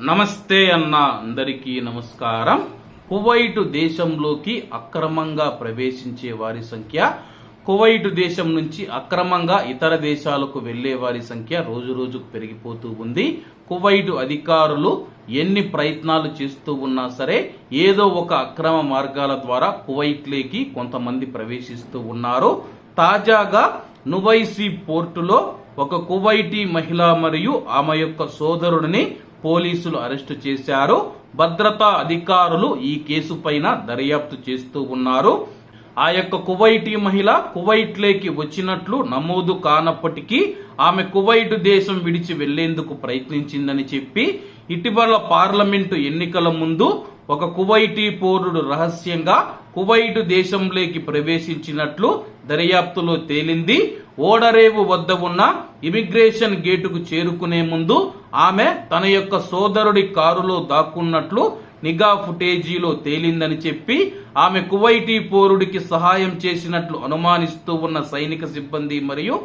నమస్తే అన్న అందరికీ నమస్కారం. కువైట్ దేశంలోకి అక్రమంగా ప్రవేశించే వారి సంఖ్య కువైట్ దేశం నుంచి అక్రమంగా ఇతర దేశాలకు వెళ్ళే వారి సంఖ్య రోజు రోజుకు పెరిగిపోతూ ఉంది. కువైట్ అధికారులు ఎన్ని ప్రయత్నాలు చేస్తూ ఉన్నా సరే ఏదో ఒక అక్రమ మార్గాల ద్వారా కువైట్లోకి కొంతమంది ప్రవేశిస్తూ ఉన్నారు. తాజాగా నువైసీ పోర్టులో ఒక కువైటీ మహిళ మరియు ఆమె యొక్క సోదరుడిని పోలీసులు అరెస్టు చేశారు. భద్రతా అధికారులు ఈ కేసు పైన దర్యాప్తు చేస్తూ ఉన్నారు. ఆ యొక్క కువైటీ మహిళ కువైట్లోకి వచ్చినట్లు నమోదు కానప్పటికీ ఆమె కువైట్ దేశం విడిచి వెళ్ళేందుకు ప్రయత్నించిందని చెప్పి ఇటీవల పార్లమెంటు ఎన్నికల ముందు ఒక కువైటీ పౌరుడు రహస్యంగా కువైట్ దేశంలోకి ప్రవేశించినట్లు దర్యాప్తులో తేలింది. ఓడరేవు వద్ద ఉన్న ఇమిగ్రేషన్ గేటుకు చేరుకునే ముందు ఆమె తన యొక్క సోదరుడి కారులో దాక్కున్నట్లు నిఘా ఫుటేజీలో తేలిందని చెప్పి ఆమె కువైటీ పౌరుడికి సహాయం చేసినట్లు అనుమానిస్తూ ఉన్న సైనిక సిబ్బంది మరియు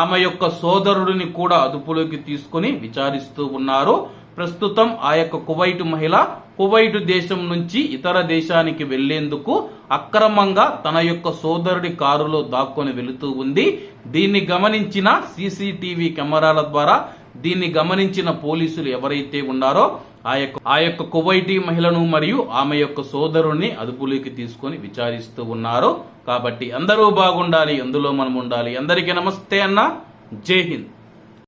ఆమె యొక్క సోదరుడిని కూడా అదుపులోకి తీసుకుని విచారిస్తూ ఉన్నారు. ప్రస్తుతం ఆ యొక్క కువైటు మహిళ కువైటు దేశం నుంచి ఇతర దేశానికి వెళ్ళేందుకు అక్రమంగా తన యొక్క సోదరుడి కారులో దాక్కొని వెళుతూ ఉంది. దీన్ని గమనించిన సీసీటీవీ కెమెరాల ద్వారా దీన్ని గమనించిన పోలీసులు ఎవరైతే ఉన్నారో ఆ యొక్క ఆ యొక్క కువైటీ మహిళను మరియు ఆమె యొక్క సోదరుని అదుపులోకి తీసుకొని విచారిస్తూ ఉన్నారు. కాబట్టి అందరూ బాగుండాలి అందులో మనం ఉండాలి. అందరికీ నమస్తే అన్న. జై హింద్.